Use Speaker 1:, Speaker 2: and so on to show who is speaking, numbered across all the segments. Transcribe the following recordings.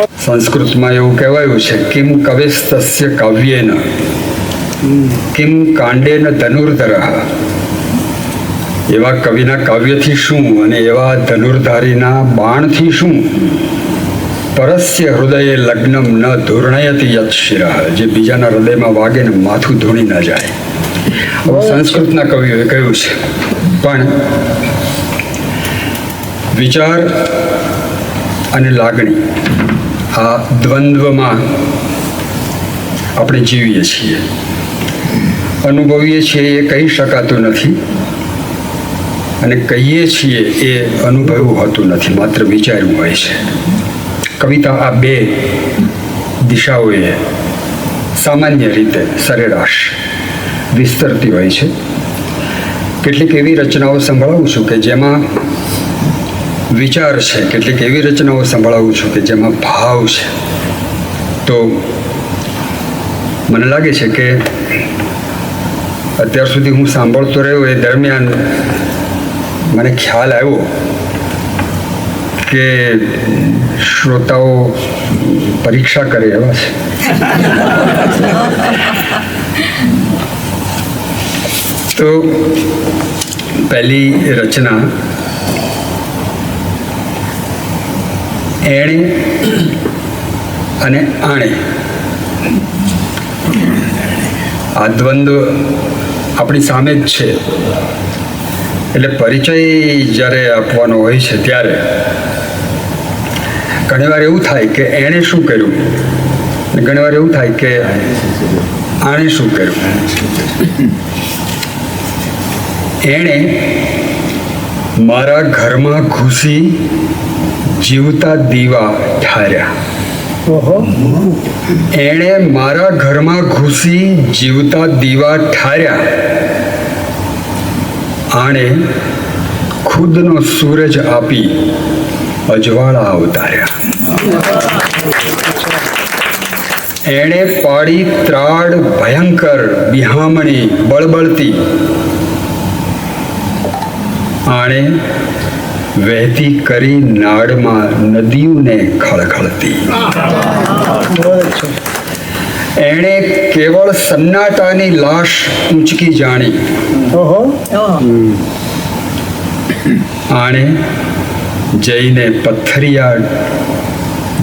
Speaker 1: સંસ્કૃતમાં એવું કહેવાયું છે કિમ કવિસ્તસ્ય કાવ્યેન? કિમ કાંડેન ધનુર્ધર? એવા કવિના કાવ્યથી શું અને એવા ધનુર્ધારીના બાણથી શું? પરસ્ય હૃદયે લગ્નમ ન ધૂર્ણયતી યત શિરઃ જે બીજાના હૃદયમાં વાગે ને માથું ધૂણી ન જાય. સંસ્કૃતના કવિઓએ કહ્યું છે પણ વિચાર અને લાગણી આ દ્વંદ્વમાં આપણે જીવીએ છીએ. અનુભવીએ છીએ એ કહી શકાતું નથી. અને કહીએ છીએ એ અનુભવ્યું હોતું નથી, માત્ર વિચાર્યું હોય છે. કવિતા આ બે દિશાઓએ સામાન્ય રીતે સરેરાશ વિસ્તરતી હોય છે. કેટલીક એવી રચનાઓ સંભળાવું છું કે જેમાં વિચાર છે કેટલીક એવી રચનાઓ સંભળાવું છું કે જેમાં ભાવ છે. તો મને લાગે છે કે અત્યાર સુધી હું સાંભળતો રહ્યો એ દરમિયાન મને ખ્યાલ આવ્યો કે શ્રોતાઓ પરીક્ષા કરે એવા છે. તો પહેલી રચના એણે અને આણે. આ દ્વંદ્વ આપણી સામે જ છે. એટલે પરિચય જ્યારે આપવાનો હોય છે ત્યારે. ઘણીવાર એવું થાય કે એણે શું કર્યું? ઘણીવાર એવું થાય કે આણે શું કર્યું? એણે મારા ઘરમાં ઘૂસી જીવતા દીવા ઠાર્યા. એણે મારા ઘરમાં ઘૂસી જીવતા દીવા ઠાર્યા. આણે ખુદનો સૂરજ આપી અજવાળા અવતાર્યા. એણે પાડી ત્રાડ ભયંકર બિહામણી બળબળતી. આણે વહેતી કરી નાળમાં નદીઓને ખળખળતી. એણે કેવળ સન્નાટાની લાશ ઊંચકી જાણી. આણે જઈને પથ્થરિયા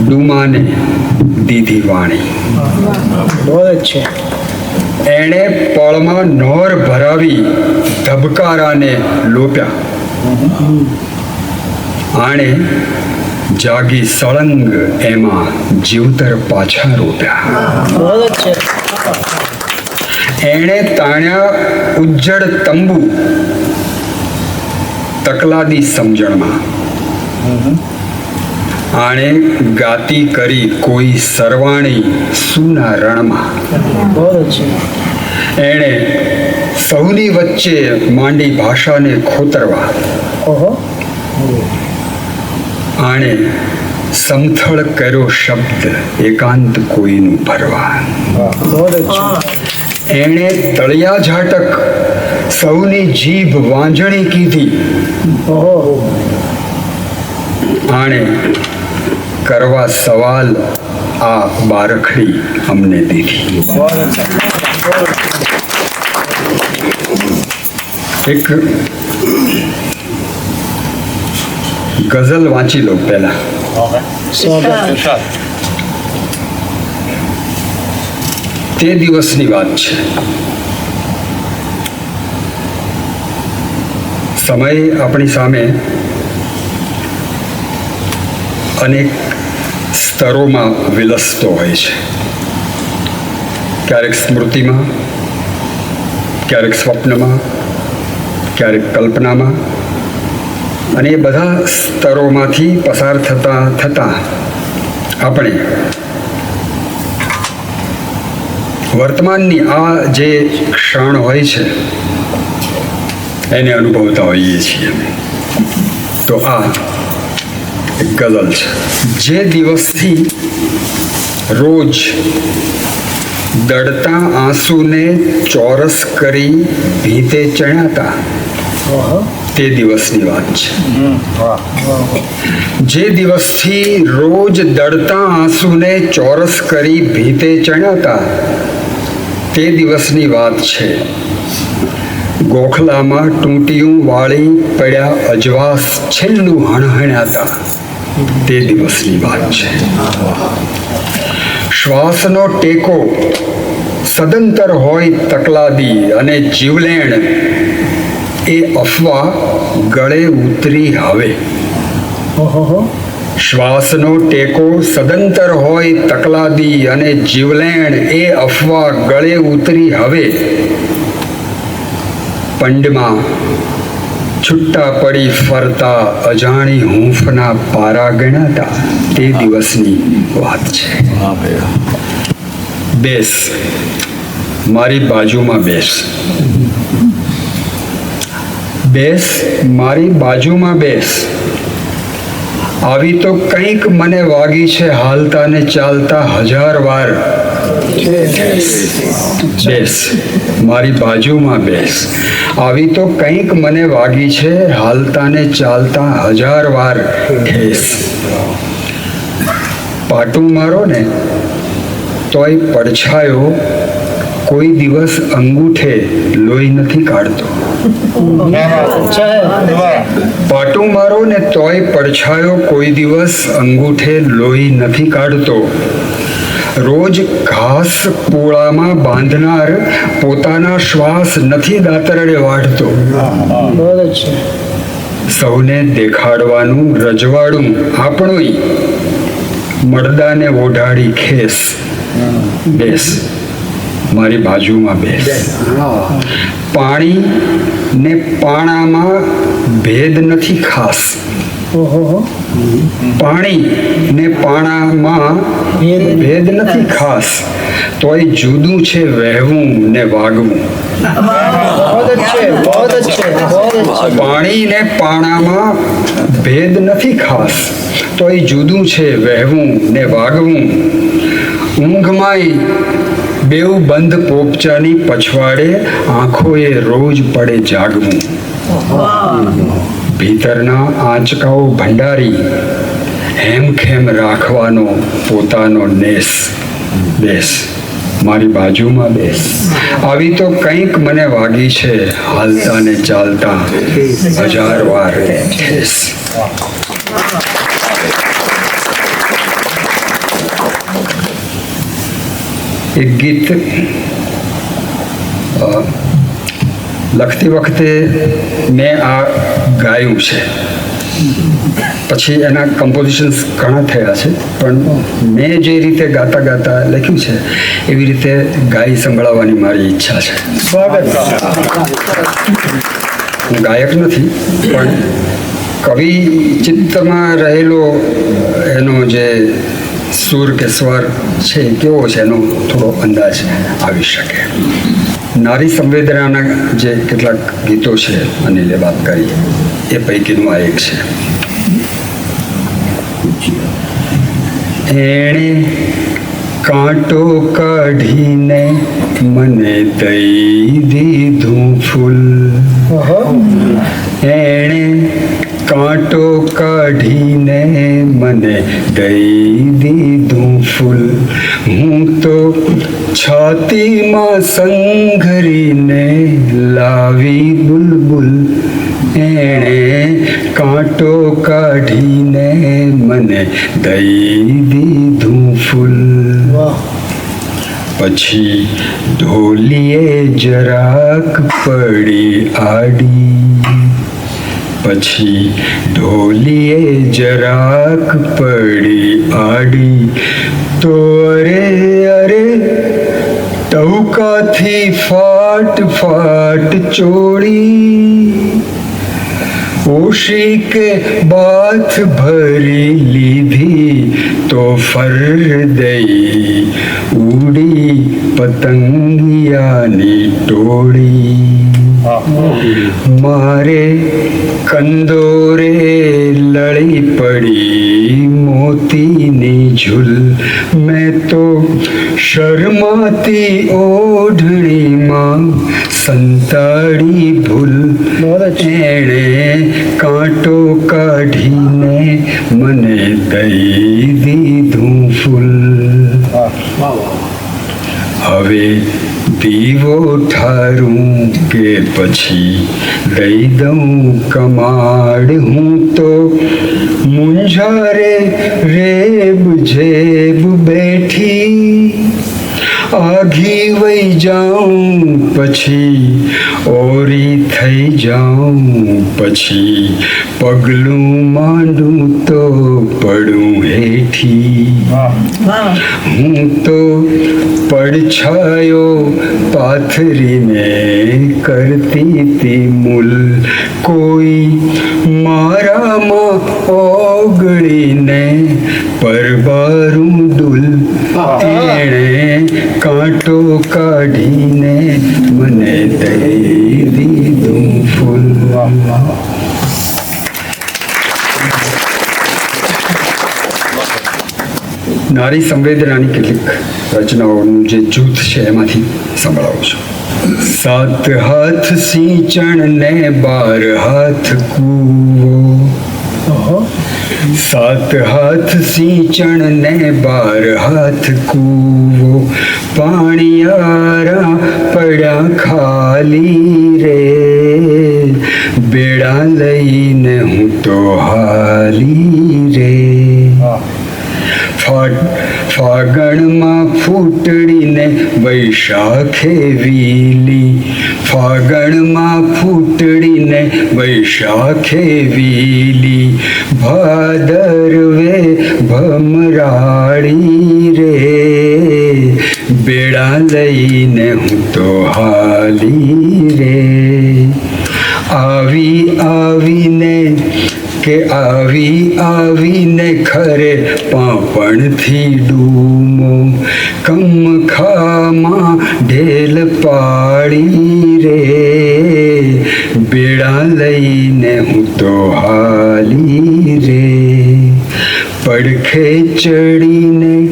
Speaker 1: ડુમાને દીધી વાણી. એણે પળમાં નોર ભરાવી ધબકારાને લોપ્યા. આણે જાગી સળંગ એમાં જીવતર પાછા રોપ્યા. એણે તાણ્યા ઉજ્જડ તંબુ તકલાદી સમજણમાં. આણે ગાતી કરી કોઈ સરવાણી સુના રણમાં. એણે સૌની વચ્ચે માંડી ભાષાને ખોતરવા.
Speaker 2: ઓહો.
Speaker 1: આણે સમથળ કર્યો શબ્દ, એકાંત કોઈનું ભરવા એણે તળિયા ઝાટક, સૌની જીભ વાંજણી કીધી. આણે કરવા સવાલ આ બારખડી અમને દીધી. એક ગઝલ વાંચી લો પહેલા. તે દિવસની વાત છે. સમય આપણી સામે અનેક સ્તરોમાં વિલસતો હોય છે. ક્યારેક સ્મૃતિમાં ક્યારેક સ્વપ્નમાં ક્યારેક કલ્પનામાં અને એ બધા સ્તરોમાંથી પસાર થતા થતા આપણે વર્તમાનની આ જે ક્ષણ હોય છે, એને અનુભવતા હોઈએ છીએ તો આ એક ગઝલ છે. જે દિવસથી રોજ દડતા આંસુને ચોરસ કરી ભીતે ચણ્યાતા
Speaker 2: ઓહો
Speaker 1: તે દિવસની વાત છે. જે દિવસથી રોજ દળતા આંસુને ચોરસ કરી ભીતે ચણ્યાતા તે દિવસની વાત છે. ગોખલામાં ટૂંટિયું વાળી પડ્યા અજવાસ છેલ્લું હણહણ્યાતા તે દિવસની વાત છે. શ્વાસનો ટેકો સદંતર હોય તકલાદી અને જીવલેણ એ અફવા ગળે ઉતરી હવે. શ્વાસનો ટેકો સદંતર હોય તકલાદી અને જીવલેણ એ અફવા ગળે ઉતરી હવે. પંડમાં છૂટા પડી ફરતા અજાણી હૂંફના પારા ગણાતા તે દિવસની વાત છે. બેસ. મારી બાજુમાં બેસ. બેસ, મારી બાજુમાં બેસ. આવી તો કંઈક મને વાગી છે હાલતા ને ચાલતા હજાર વાર. બેસ, મારી બાજુમાં બેસ. આવી તો કંઈક મને વાગી છે હાલતા ને ચાલતા હજાર વાર. ઠેસ પાટું મારો ને, તોય પડછાયો, કોઈ દિવસ અંગૂઠે લોહી નથી કાઢતો. પાટું મારો ને તોય પડછાયો કોઈ દિવસ અંગૂઠે લોહી નથી કાઢતો. રોજ ઘાસ પોળામાં બાંધનાર પોતાના શ્વાસ નથી દાતરડે વાઢતો. સૌને દેખાડવાનું રજવાડું આપણું મરદાને ઓઢાડી ખેસ. બેસ. મારી બાજુમાં બેસ. પાણી ને પાણામાં ભેદ નથી ખાસ.
Speaker 2: ઓહો.
Speaker 1: પાણી ને પાણામાં ભેદ નથી. ખાસ. તોય જુદું છે વહેવું ને વાગવું. પાણી ને પાણામાં ભેદ નથી ખાસ. તોય જુદું છે વહેવું ને વાગવું. ઊંઘમાંય બેઉ બંધ પોપચાની પછવાડે આંખોએ રોજ પડે જાગવું. ભીતરના આંચકાઓ ભંડારી, હેમખેમ રાખવાનો પોતાનો નેસ. બેસ. મારી બાજુમાં બેસ. આવી તો કંઈક મને વાગી છે, હાલતા ને ચાલતા હજાર વાર. એક ગીત લખતી વખતે મેં આ ગાયું છે. પછી એના કમ્પોઝિશન્સ ઘણા થયા છે પણ મેં જે રીતે ગાતા ગાતા લખ્યું છે એવી રીતે ગાઈ સંભળાવવાની મારી ઈચ્છા છે.
Speaker 2: સ્વાગત.
Speaker 1: હું ગાયક નથી પણ કવિ ચિત્તમાં રહેલો એનો જે સૂર કે સ્વર છે કેવો છે એનો થોડો અંદાજ આવી શકે. નારી સંવેદનાના જે કેટલાક ગીતો છે અનિલે વાત કરી એ પૈકીનું આ એક છે. એણે કાંટો કાઢીને મને દઈ દીધું ફૂલ.
Speaker 2: ઓહો
Speaker 1: એણે કાંટો કાઢીને મને દઈ દીધું ફૂલ હું તો છાતીમાં સંઘરીને લાવી બુલબુલ એણે કાંટો કાઢીને મને દઈ દીધું ફૂલ
Speaker 2: વાહ
Speaker 1: પછી ઢોલીએ જરાક પડી આડી પછી ઢોલીએ જરાક પડી આડી તો અરે અરે ટહુકાથી ફાટ ફાટ ચોળી ઓશી કે બાથ ભરી લીધી તો ફર દઈ ઉડી પતંગિયાની ટોળી મારે કંદોરે લળી પડી મોતીની ઝૂલ. મેં તો શર્માતી ઓઢણીમાં સંતાડી ભૂલ. એણે કાંટો કાઢીને મને દઈ દીધું ફૂલ. હવે દીવો ઠારું કે પછી દઈ દઉં કમાડ હું તો મુંઝારે રેબ જેબ બેઠી. આઘી વઈ જાઉં પછી ઓરી થઈ જાઉં પછી પગલું માંડું તો પડું હેઠી. હું તો પડછાયો પાથરીને કરતી તી મૂલ. કોઈ મારામાં ઓગળીને પરબારું દુલ. તેણે કાંટો કાઢીને મને દઈ દીધું ફૂલ. નારી સંવેદનાની કેટલીક રચનાઓનું જે જૂથ છે એમાંથી સંભળાવું છું. સાત હાથ સિંચણ ને બાર હાથ કૂવો. સાત હાથ સિંચણ ને બાર હાથ કૂવો. પાણિયારા પડ્યા ખાલી રે. બેડા લઈને હું તો હાલી ફાગણમાં ફૂટડીને વૈશાખે વીલી. ફાગણમાં ફૂટડીને વૈશાખે વીલી. ભાદરવે ભમરાળી રે. બેડા લઈને હું તો હાલી રે. આવી આવીને કે આવી આવીને ખરે પાપણથી ડૂમો. કમખામાં ઢેલ પાડી રે. બેડા લઈને હું તો હાલી રે. પડખે ચડીને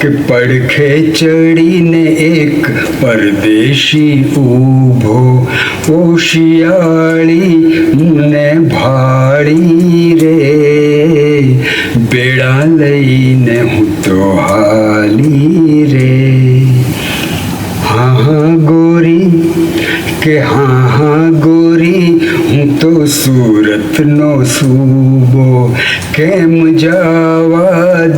Speaker 1: કે પડખે ચડીને એક પરદેશી ઊભો. ઓશિયાળી મને ભાળી રે બેડા લઈને હું તો હાલી રે હા હા ગોરી કે હા હા ગોરી હું તો સુરતનો સૂબો કેમ જવા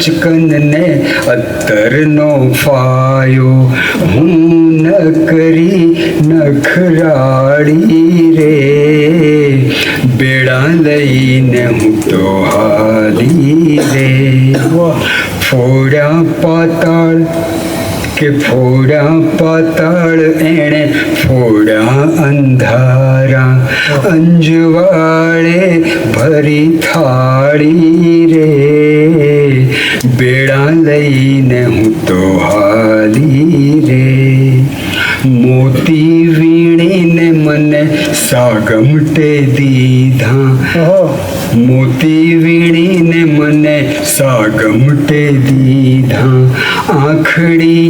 Speaker 1: ઉડ અચકનને અત્તરનો ફાયો હું ન કરી નખરાડી રે બેડા લઈને હું તો હાલી રે ફોડા પાતાળ કે ફોડા પાતાળ એણે ફોડા અંધારા અંજવાળે ભરી થાળી રે બેડા લઈને હું તો હાલી રે મોતી વીણીને મને સાગમટે દીધા મોતી વીણીને મને સાગમટે દીધા આંખડી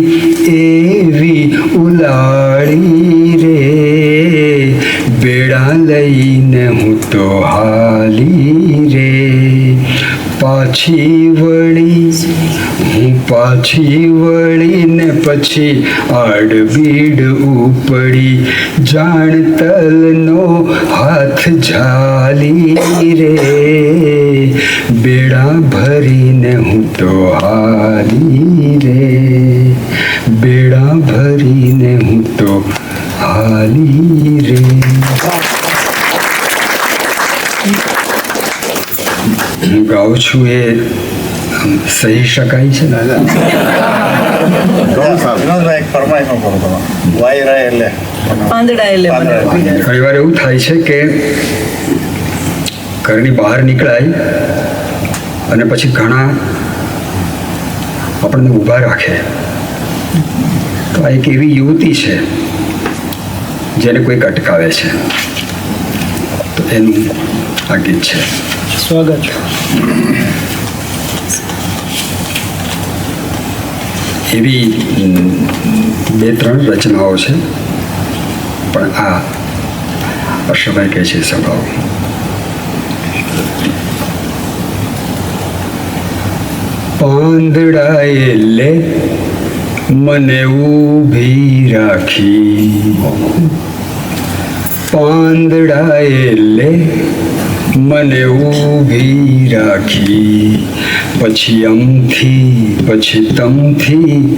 Speaker 1: એવી ઉલાળી રે બેડા લઈને હું તો હાલી રે પાછી વળી હું પાછી વળીને પછી આડબીડ ઉપડી જાણ તલનો હાથ ઝાલી રે. બેડા ભરીને હું તો હાલી રે. બેડા ભરીને હું તો હાલી રે. હું ગાઉં છું એ સહી શકાય છે. ઘણી વાર એવું થાય છે કે ઘરની બહાર નીકળાય અને પછી ઘણા આપણને ઊભા રાખે. તો આ એક એવી યુવતી છે જેને કોઈક અટકાવે છે. તો એનું આ ગીત છે.
Speaker 2: સ્વાગત.
Speaker 1: એવી બે ત્રણ રચનાઓ છે. પણ આ હર્ષભાઈ કહે છે સંભળાવો. પાંદડાએ લે, મને ઊભી રાખી. પાંદડાએ લે મને ઊભી રાખી. પછી અમથી પછી તમથી,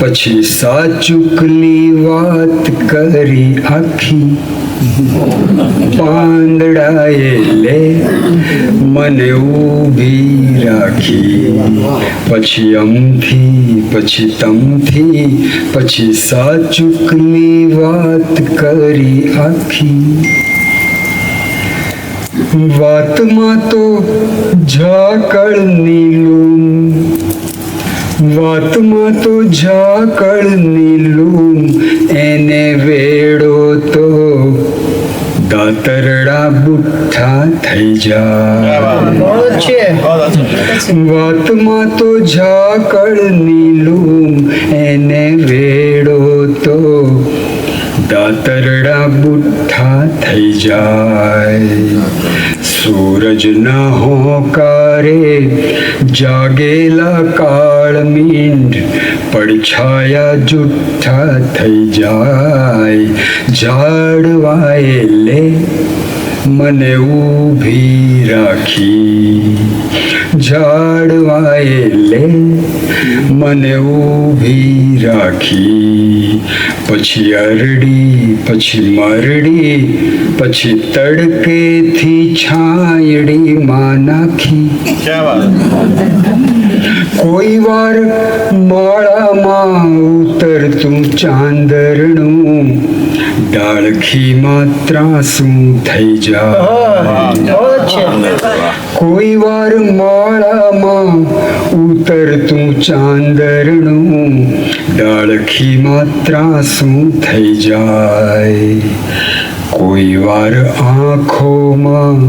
Speaker 1: પછી સાચુકલી વાત કરી આખી. પાંદડાએ લે, મને ઊભી રાખી. પછી અમથી પછી તમથી, પછી સાચુકલી વાત કરી આખી. વાતમાં તો ઝાકળ નીલું. વાતમાં તો ઝાકળ નીલું. એને વેડો તો દાતરડા બુઠ્ઠા થઈ
Speaker 3: જા
Speaker 1: વાતમાં તો ઝાકળ નીલું. એને વેડો તો દાતરડા બુઠ્ઠા થઈ જાય. સૂરજના હોકારે જાગેલા કાળ મીંડ પડછાયા જુઠ્ઠા થઈ જાય. ઝાડવાએ મને ઊભી રાખી ઝાડવાએ લે. મને ઊભી રાખી. પછી અરડી પછી મરડી પછી તડકેથી છાંયડી
Speaker 3: માં નાખી
Speaker 1: કોઈ વાર માળામાં ઉતરતું ચાંદરણું ડાળખી માત્રા શું થઈ જાય કોઈ વાર માળામાં ઉતરતું ચાંદરણું ડાળખી માત્રા શું થઈ જાય કોઈ વાર આંખોમાં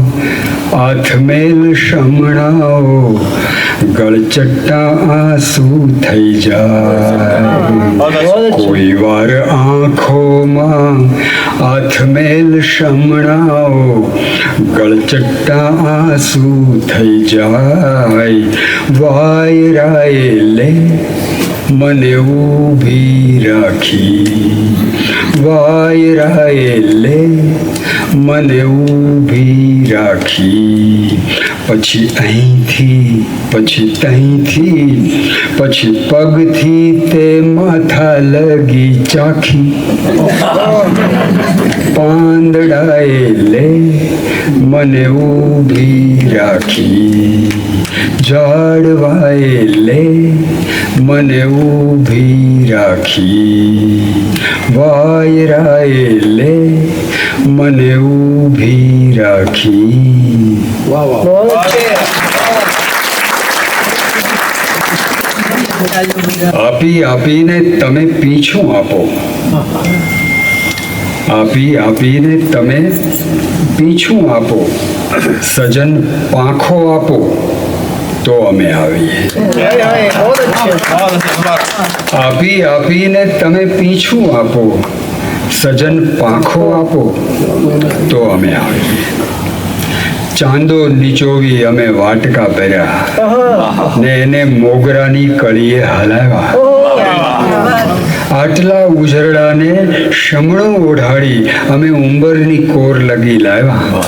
Speaker 1: આથમેલ શમણાઓ ગળચટ્ટા આંસુ થઈ જાય કોઈ વાર આંખોમાં આથમેલ શમણાઓ ગળચટ્ટા આંસુ થઈ જાય વાયરાએ લે મને ઊભી રાખી વાયરાએ લે મને ઊભી રાખી પછી અહીંથી પછી તહીંથી પછી પગથી તે માથા લગી ચાખી પાંદડાએ લે મને ઊભી રાખી ઝાડવાએ લે મને ઊભી રાખી वायराले मने भी राखी। आपी आपी ने तमे पीछो आपो। आपी आपी ने तमे पीछो आपो।
Speaker 2: सजन पाखो आपो। तो
Speaker 3: अमे आवी है
Speaker 1: આપી, આપીને તમે પીછું આપો, સજન પાંખો આપો, તો અમે આવી. ચાંદો નીચોવી અમે વાટકા પહેર્યા ને એને મોગરાની કળીએ હલાવ્યા. આટલા ઉજરડાને શમણો ઓઢાડી અમે ઉંબરની કોર લગી લાવ્યા.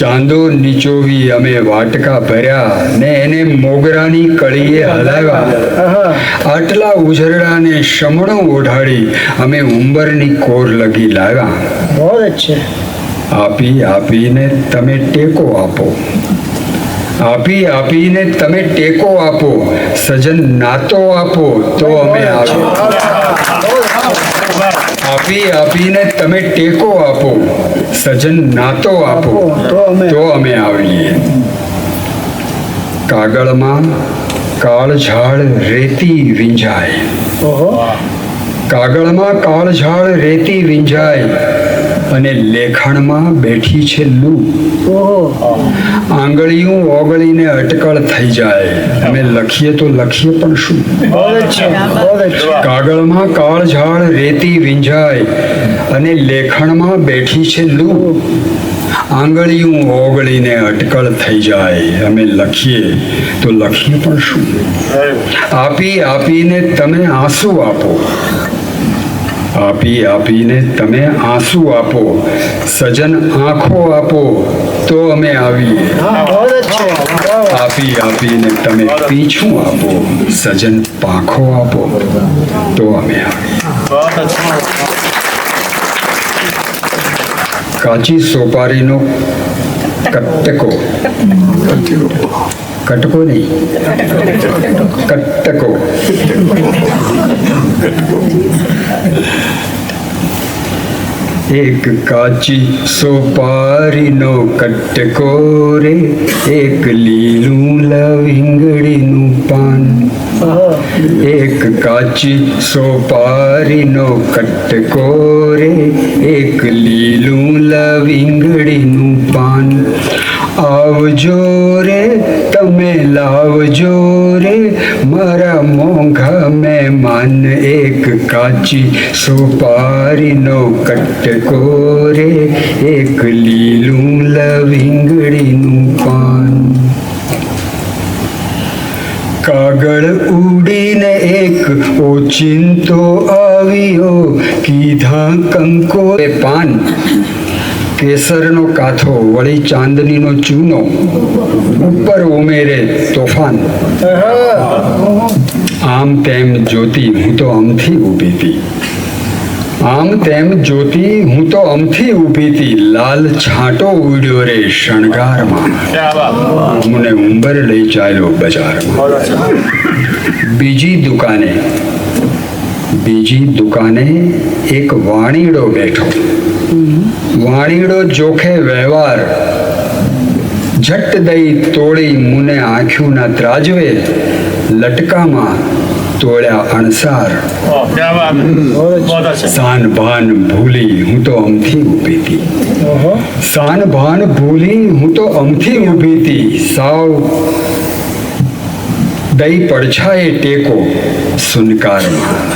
Speaker 1: ચાંદો નીચોવી અમે વાટકા ભર્યા ને એને મોગરાની કળીએ હલાવ્યા. આટલા ઉજરડાને શમણો ઓઢાડી અમે ઉંબરની કોર લગી લાવ્યા. આપી આપીને તમે ટેકો આપો. આપી આપીને તમે ટેકો આપો. સજન નાતો આપો તો અમે આપો આપી આપીને તમે ટેકો આપો સજન નાતો આપો
Speaker 2: તો અમે-
Speaker 1: અમે આવીએ. કાગળમાં કાળઝાળ રેતી વિંજાય. કાગળમાં કાળઝાળ રેતી વિંજાય. અને લેખણમાં બેઠી છે લૂ આંગળીયું ઓગળીને અટકળ થઈ જાય. અમે લખીએ તો લખીએ પણ શું? કાગળમાં કાળઝાળ રેતી વિંજાય અને લેખણમાં બેઠી છે લૂ આંગળીયું ઓગળીને અટકળ થઈ જાય. અમે લખીએ તો લખીએ પણ શું? આપી આપીને તમે આંસુ આપો. આપી આપીને તમે આંસુ આપો સજન આંખો આપો તો અમે આવીએ
Speaker 2: હા બહુ અચ્છા વાહ વાહ
Speaker 1: આપી આપીને તમે પીછું આપો સજન પાંખો આપો તો અમે આવીએ કાચી સોપારીનો કટ્ટકો કટકો નહીં કટ્ટકો એક કાચી સોપારીનો કટકો રે એક લીલું લવિંગડીનું પાન
Speaker 2: ઓહો
Speaker 1: એક કાચી સોપારીનો કટકો રે એક લીલું લવિંગડીનું પાન આવજો રે, તમે લાવજો રે, મારા મોંઘા મહેમાન એક કાચી સુપારીનો કટકો રે, એક લીલું લવિંગડીનું પાન. કાગળ ઉડીને એક ઓચિંતો આવ્યો, કીધા કંકો પાન. કેસરનો કાથો વળી ચાંદનીનો ચૂનો, ઉપર ઉમેરે તોફાન. આમ તેમ જોતી હું તો અમથી ઊભી હતી. આમ તેમ જોતી હું તો અમથી ઊભી હતી. લાલ છાંટો ઉડ્યો રે શણગારમાં. મને ઉંબર લઈ ચાલ્યો બજારમાં. બીજી દુકાને બીજી દુકાને એક વાણીડો બેઠો. વાણીડો જોખે વ્યવહાર. ઝટ દઈ તોડી મુને આંખ્યુંના ત્રાજવે લટકામાં તોડ્યા અણસાર. સાન ભાન ભૂલી હું તો અમથી ઊભી હતી. સાન ભાન ભૂલી હું તો અમથી ઊભી હતી. સાવ દઈ પડછાએ ટેકો સુનકારમાં.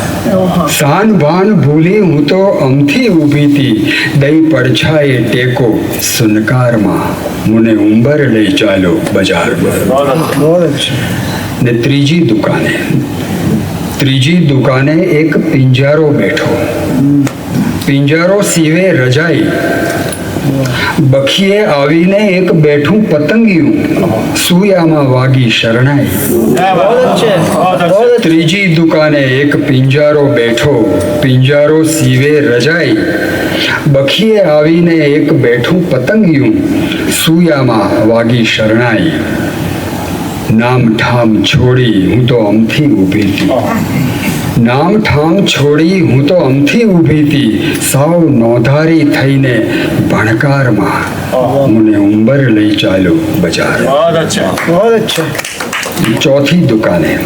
Speaker 1: સાન ભાન ભૂલી હું તો અમથી ઊભી હતી દઈ પડછાએ ટેકો સુનકારમાં. મને ઉંબર લઈ ચાલો બજારમાં
Speaker 2: બહુ
Speaker 1: ને ત્રીજી દુકાને. ત્રીજી દુકાને એક પિંજારો બેઠો. પિંજારો સીવે રજાઈ. બખીએ આવીને એક બેઠું પતંગિયું સુયામાં વાગી શરણાઈ. ત્રીજી દુકાને એક પિંજારો બેઠો, પિંજારો સીવે રજાઈ. બખીએ આવીને એક બેઠું પતંગિયું સુયામાં વાગી શરણાઈ. નામ ઠામ છોડી હું તો અમથી ઊભી હતી. નામ ઠામ છોડી હું તો અમથી ઊભી હતી. સાવ નોંધારી થઈને ભણકારમાં મને ઉંબર લઈ ચાલ્યો બજાર. ચોથી દુકાને.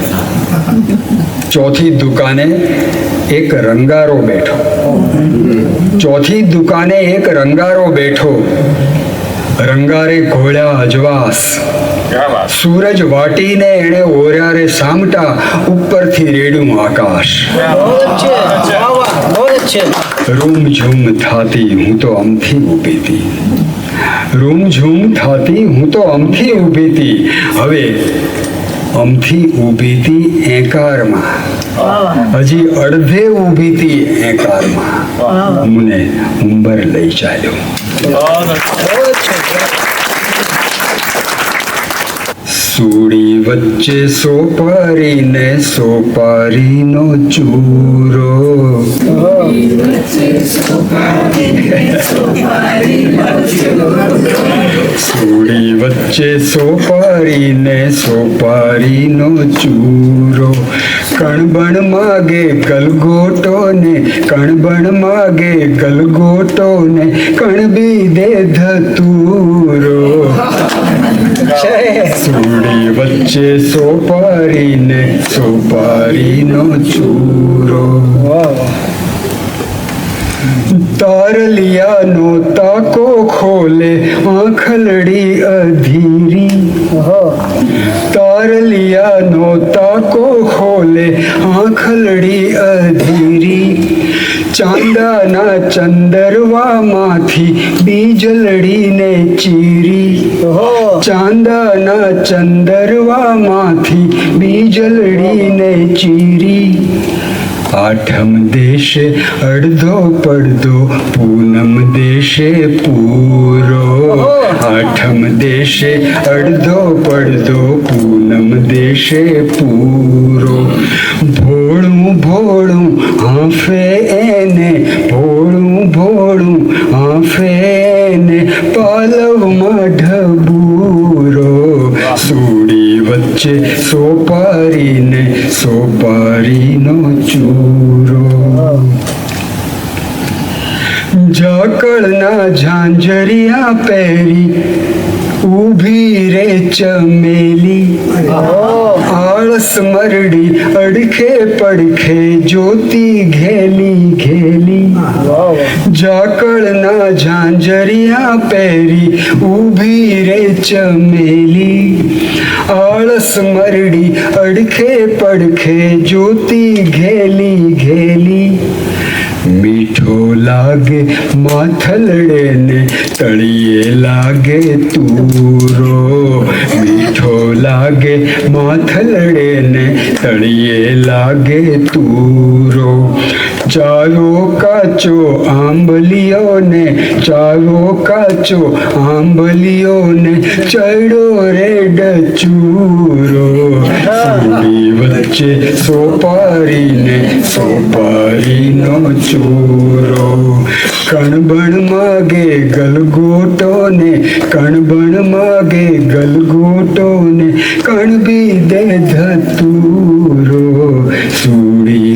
Speaker 1: ચોથી દુકાને એક રંગારો બેઠો. ચોથી દુકાને એક રંગારો બેઠો. રંગારે ઘોળ્યા અજવાસ. સૂરજ વાટીને એણે ઓર્યા રે સામટા ઉપરથી રેડું આકાશ. રૂમ ઝૂમ થાતી હું તો અમથી ઊભી હતી. રૂમ ઝૂમ થાતી હું તો અમથી ઊભી હતી. હવે અમથી ઊભી હતી એકારમાં. હજી અડધે ઊભી હતી એકારમાં. મને ઉંબર લઈ ચાલ્યો. સુડી વચ્ચે સોપારીને સોપારીનો ચૂરો સુડી વચ્ચે સોપારીને સોપારીનો ચૂરો કણબણ માગે ગલગોટો ને કણબણ માગે ગલગોટો ને કણબી દે ધતુરો
Speaker 2: જય
Speaker 1: વચ્ચે સોપારીને સોપારીનો ચૂરો. તારલિયાનો તાકો ખોલે આંખલડી અધીરી. તારલિયાનો તાકો ખોલે આંખલડી અધીરી. ચાંદાના ચંદરવામાંથી બીજલડીને ચીરી. ચાંદાના ચંદરવામાંથી બીજલડીને ચીરી. આઠમ દેશે અડધો પડદો પૂનમ દેશે પૂરો. આઠમ દેશે અડધો પડદો પૂનમ દેશે પૂરો. ભોળું ભોળું આંફે એને ભોળું ભોળું આંફે એને પાલવમાં ઢબૂરો સૂડી વચ્ચે સોપારીને સોપારીનો ચૂરો. ઝાકળના ઝાંઝરિયા પહેરી ઊભી રે ચમેલી. આળસ મરડી અડખે પડખે જ્યોતિ ઘેલી ઘેલી. ઝાકળના ઝાંઝરિયા પહેરી ઊભી રે ચમેલી. આળસ મરડી અડખે પડખે જ્યોતિ ઘેલી ઘેલી. મીઠો લાગે માથલડે ને તળિયે લાગે તુરો મીઠો લાગે માથલડે ને તળીએ લાગે તુરો. ચાલો કાચો આંબલીઓ ને ચાલો કાચો આંબલીઓ ને ચડો રેડ ચૂરો વચ્ચે સોપારીને, સોપારીનો ચૂરો. કણબણ માગે ગલગોટો ને કણબણ માગે ગલગોટો ને કણબી દે સુડી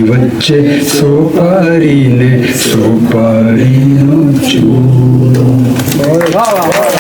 Speaker 1: વચ્ચે સોપારીને સોપારીનો
Speaker 2: વાહ.